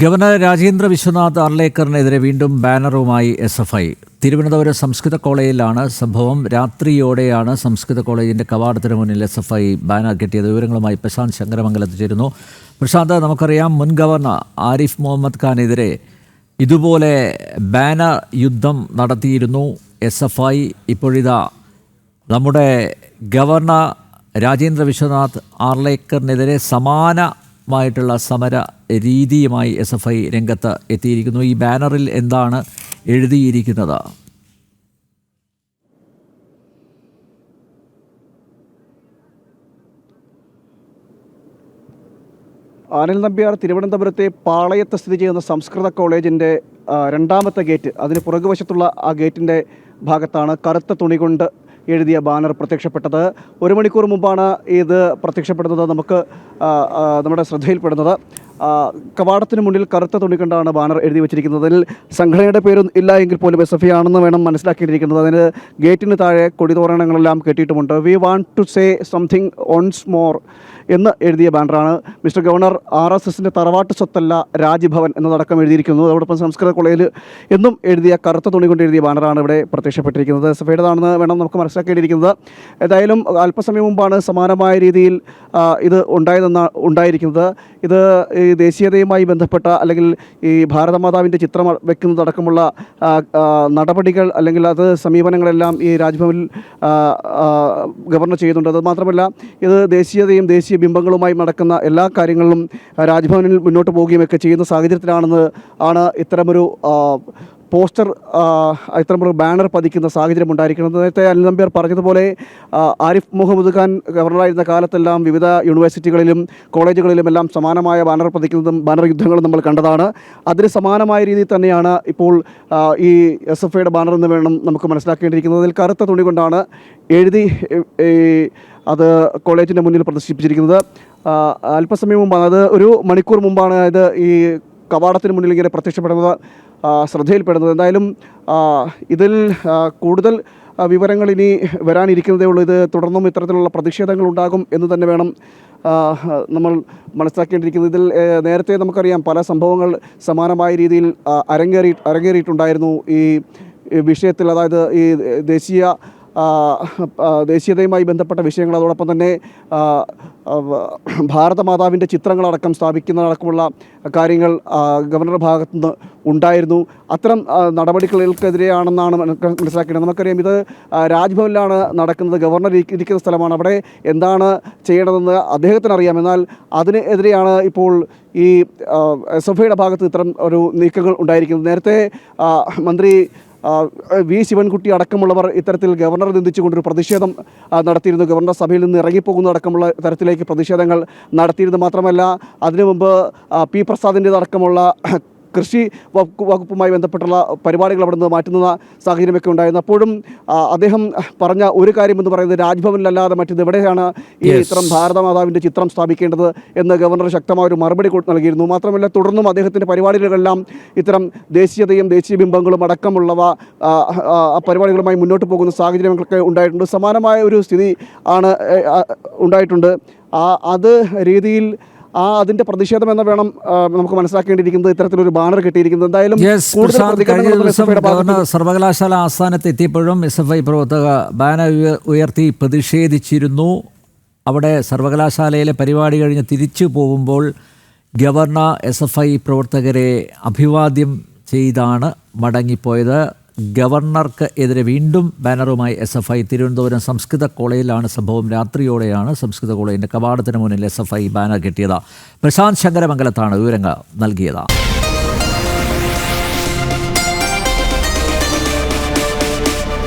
Governor Rajendra Vishwanath അർലേക്കറിനെതിരെ വീണ്ടും ബാനറുമായി എസ് എഫ് ഐ തിരുവനന്തപുരം സംസ്കൃത കോളേജിലാണ് സംഭവം. രാത്രിയോടെയാണ് സംസ്കൃത കോളേജിന്റെ കവാടത്തിന് മുന്നിൽ എസ് എഫ് ഐ ബാനർ കെട്ടിയത്. വിവരങ്ങളുമായി പ്രശാന്ത് ശങ്കരമംഗലത്ത് ചേരുന്നു പ്രശാന്ത് നമുക്കറിയാം മുൻ ഗവർണർ ആരിഫ് മുഹമ്മദ് ഖാനെതിരെ ഇതുപോലെ ബാനർ യുദ്ധം നടത്തിയിരുന്നു എസ് എഫ് ഐ ഇപ്പോഴിതാ നമ്മുടെ ഗവർണർ രാജേന്ദ്ര വിശ്വനാഥ് ആർലേക്കറിനെതിരെ സമാനമായിട്ടുള്ള സമര രീതിയുമായി എസ് എഫ് ഐ രംഗത്ത് എത്തിയിരിക്കുന്നു. ഈ ബാനറിൽ എന്താണ് എഴുതിയിരിക്കുന്നത്? അനിൽ നമ്പ്യാർ തിരുവനന്തപുരത്തെ പാളയത്ത് സ്ഥിതി ചെയ്യുന്ന സംസ്കൃത കോളേജിന്റെ രണ്ടാമത്തെ ഗേറ്റ് അതിന് പുറകുവശത്തുള്ള ആ ഗേറ്റിന്റെ ഭാഗത്താണ് കറുത്ത തുണി കൊണ്ട് എഴുതിയ ബാനർ പ്രത്യക്ഷപ്പെട്ടത്. ഒരു മണിക്കൂർ മുമ്പാണ് ഇത് പ്രത്യക്ഷപ്പെടുന്നത്. നമുക്ക് നമ്മുടെ ശ്രദ്ധയിൽപ്പെടുന്നത്. കവാടത്തിന് മുന്നിൽ കറുത്ത തുണി കണ്ടാണ് ബാനർ എഴുതി വെച്ചിരിക്കുന്നത്. അതിൽ സംഘടനയുടെ പേരും ഇല്ല എങ്കിൽ പോലും എസ് എഫ് ഐ ആണെന്ന് വേണം മനസ്സിലാക്കിയിരിക്കുന്നത്. അതിന് ഗേറ്റിന് താഴെ കൊടിതോരണങ്ങളെല്ലാം കെട്ടിയിട്ടുമുണ്ട്. We want to say something once more എന്ന് എഴുതിയ ബാനറാണ്. മിസ്റ്റർ ഗവർണർ ആർ എസ് എസിന്റെ തറവാട്ട് സ്വത്തല്ല രാജ്ഭവൻ എന്നതടക്കം എഴുതിയിരിക്കുന്നു അതോടൊപ്പം സംസ്കൃത കോളേജിൽ എന്നും എഴുതിയ കറുത്ത തുണി കൊണ്ട് എഴുതിയ ബാനറാണ് ഇവിടെ പ്രത്യക്ഷപ്പെട്ടിരിക്കുന്നത്. എസ് എഫ് ഐയുടേതാണെന്ന് വേണം നമുക്ക് മനസ്സിലാക്കേണ്ടിയിരിക്കുന്നത്. ഏതായാലും അല്പസമയം മുമ്പാണ് സമാനമായ രീതിയിൽ ഇത് ഉണ്ടായതെന്ന ഉണ്ടായിരിക്കുന്നത്. ഇത് ദേശീയതയുമായി ബന്ധപ്പെട്ട അല്ലെങ്കിൽ ഈ ഭാരതമാതാവിന്റെ ചിത്രം വെക്കുന്നതടക്കമുള്ള നടപടികൾ അല്ലെങ്കിൽ അത് സമീപനങ്ങളെല്ലാം ഈ രാജ്ഭവനിൽ ഗവർണർ ചെയ്യുന്നുണ്ട്. അത് മാത്രമല്ല ഇത് ദേശീയതയും ദേശീയ ബിംബങ്ങളുമായി നടക്കുന്ന എല്ലാ കാര്യങ്ങളിലും രാജ്ഭവനിൽ മുന്നോട്ട് പോവുകയും ഒക്കെ ചെയ്യുന്ന സാഹചര്യത്തിലാണെന്ന് ആണ് ഇത്തരമൊരു പോസ്റ്റർ ഇത്തരമൊരു ബാനർ പതിക്കുന്ന സാഹചര്യം ഉണ്ടായിരിക്കുന്നത്. നേരത്തെ അനിൽ നമ്പ്യാർ പറഞ്ഞതുപോലെ ആരിഫ് മുഹമ്മദ് ഖാൻ ഗവർണറായിരുന്ന കാലത്തെല്ലാം വിവിധ യൂണിവേഴ്സിറ്റികളിലും കോളേജുകളിലും എല്ലാം സമാനമായ ബാനർ പതിക്കുന്നതും ബാനർ യുദ്ധങ്ങളും നമ്മൾ കണ്ടതാണ്. അതിന് സമാനമായ രീതിയിൽ തന്നെയാണ് ഇപ്പോൾ ഈ എസ് എഫ് ഐയുടെ ബാനർ എന്ന് വേണം നമുക്ക് മനസ്സിലാക്കേണ്ടിയിരിക്കുന്നത്. അതിൽ കറുത്ത തുണി കൊണ്ടാണ് എഴുതി അത് കോളേജിന്റെ മുന്നിൽ പ്രദർശിപ്പിച്ചിരിക്കുന്നത്. അല്പസമയം മുമ്പാണ് അത് ഒരു മണിക്കൂർ മുമ്പാണ് ഇത് ഈ കവാടത്തിന് മുന്നിൽ ഇങ്ങനെ പ്രത്യക്ഷപ്പെടുന്നത്. ശ്രദ്ധയിൽപ്പെടുന്നത്. എന്തായാലും ഇതിൽ കൂടുതൽ വിവരങ്ങൾ ഇനി വരാനിരിക്കുന്നതേ ഉള്ളൂ. ഇത് തുടർന്നും ഇത്തരത്തിലുള്ള പ്രതിഷേധങ്ങൾ ഉണ്ടാകും എന്ന് തന്നെ വേണം നമ്മൾ മനസ്സിലാക്കേണ്ടിയിരിക്കുന്നത്. ഇതിൽ നേരത്തെ നമുക്കറിയാം പല സംഭവങ്ങൾ സമാനമായ രീതിയിൽ അരങ്ങേറി അരങ്ങേറിയിട്ടുണ്ടായിരുന്നു ഈ വിഷയത്തിൽ. അതായത് ഈ ദേശീയ ദേശീയതയുമായി ബന്ധപ്പെട്ട വിഷയങ്ങൾ. അതോടൊപ്പം തന്നെ ഭാരതമാതാവിന്റെ ചിത്രങ്ങളടക്കം സ്ഥാപിക്കുന്നതടക്കമുള്ള കാര്യങ്ങൾ ഗവർണറുടെ ഭാഗത്തു നിന്ന് ഉണ്ടായിരുന്നു. അത്തരം നടപടികൾക്കെതിരെയാണെന്നാണ് മനസ്സിലാക്കേണ്ടത്. നമുക്കറിയാം ഇത് രാജ്ഭവനിലാണ് നടക്കുന്നത്. ഗവർണർ ഇരിക്കുന്ന സ്ഥലമാണ്. അവിടെ എന്താണ് ചെയ്യേണ്ടതെന്ന് അദ്ദേഹത്തിന് അറിയാം എന്നാൽ അതിനെതിരെയാണ് ഇപ്പോൾ ഈ എസ് എഫ് ഐയുടെ ഭാഗത്ത് ഇത്തരം ഒരു നീക്കങ്ങൾ ഉണ്ടായിരിക്കുന്നത്. നേരത്തെ മന്ത്രി വി ശിവൻകുട്ടി അടക്കമുള്ളവർ ഇത്തരത്തിൽ ഗവർണറെ നിന്ദിച്ചുകൊണ്ടൊരു പ്രതിഷേധം നടത്തിയിരുന്നു. ഗവർണർ സഭയിൽ നിന്ന് ഇറങ്ങിപ്പോകുന്ന അടക്കമുള്ള തരത്തിലേക്ക് പ്രതിഷേധങ്ങൾ നടത്തിയിരുന്നു മാത്രമല്ല അതിനു മുമ്പ് പി പ്രസാദിന്റെ പ്രസാദിന്റെതടക്കമുള്ള കൃഷി വകുപ്പ് വകുപ്പുമായി ബന്ധപ്പെട്ടുള്ള പരിപാടികൾ അവിടെ നിന്ന് മാറ്റുന്ന സാഹചര്യമൊക്കെ ഉണ്ടായിരുന്നു. അപ്പോഴും അദ്ദേഹം പറഞ്ഞ ഒരു കാര്യം എന്ന് പറയുന്നത് രാജ്ഭവനിലല്ലാതെ മറ്റത് എവിടെയാണ് ഈ ചിത്രം ഇത്തരം ഭാരതമാതാവിന്റെ ചിത്രം സ്ഥാപിക്കേണ്ടത് എന്ന് ഗവർണർ ശക്തമായ ഒരു മറുപടി നൽകിയിരുന്നു. മാത്രമല്ല തുടർന്നും അദ്ദേഹത്തിന്റെ പരിപാടികളെല്ലാം ഇത്തരം ദേശീയതയും ദേശീയ ബിംബങ്ങളും അടക്കമുള്ളവ പരിപാടികളുമായി മുന്നോട്ട് പോകുന്ന സാഹചര്യങ്ങളൊക്കെ ഉണ്ടായിട്ടുണ്ട്. സമാനമായ ഒരു സ്ഥിതി ആണ് ഉണ്ടായിട്ടുണ്ട്. ആ അത് രീതിയിൽ ആ അതിന്റെ പ്രതിഷേധം എന്ന് വേണം നമുക്ക് മനസ്സിലാക്കേണ്ടിയിരിക്കുന്നത് ഇത്തരത്തിലൊരു ബാനർ കിട്ടിയിരിക്കുന്നത്. എന്തായാലും ഗവർണർ സർവകലാശാല ആസ്ഥാനത്ത് എത്തിയപ്പോഴും എസ് എഫ് ഐ പ്രവർത്തക ബാനർ ഉയർത്തി പ്രതിഷേധിച്ചിരുന്നു. അവിടെ സർവകലാശാലയിലെ പരിപാടി കഴിഞ്ഞ് തിരിച്ചു പോകുമ്പോൾ ഗവർണർ എസ് എഫ് ഐ പ്രവർത്തകരെ അഭിവാദ്യം ചെയ്താണ് മടങ്ങിപ്പോയത്. ഗവർണർക്ക് എതിരെ വീണ്ടും ബാനറുമായി എസ് എഫ് ഐ തിരുവനന്തപുരം സംസ്കൃത കോളേജിലാണ് സംഭവം. രാത്രിയോടെയാണ് സംസ്കൃത കോളേജിന്റെ കവാടത്തിന് മുന്നിൽ എസ് എഫ് ഐ ബാനർ കിട്ടിയത്. പ്രശാന്ത് ശങ്കരമംഗലത്താണ് വിവരങ്ങൾ നൽകിയത്.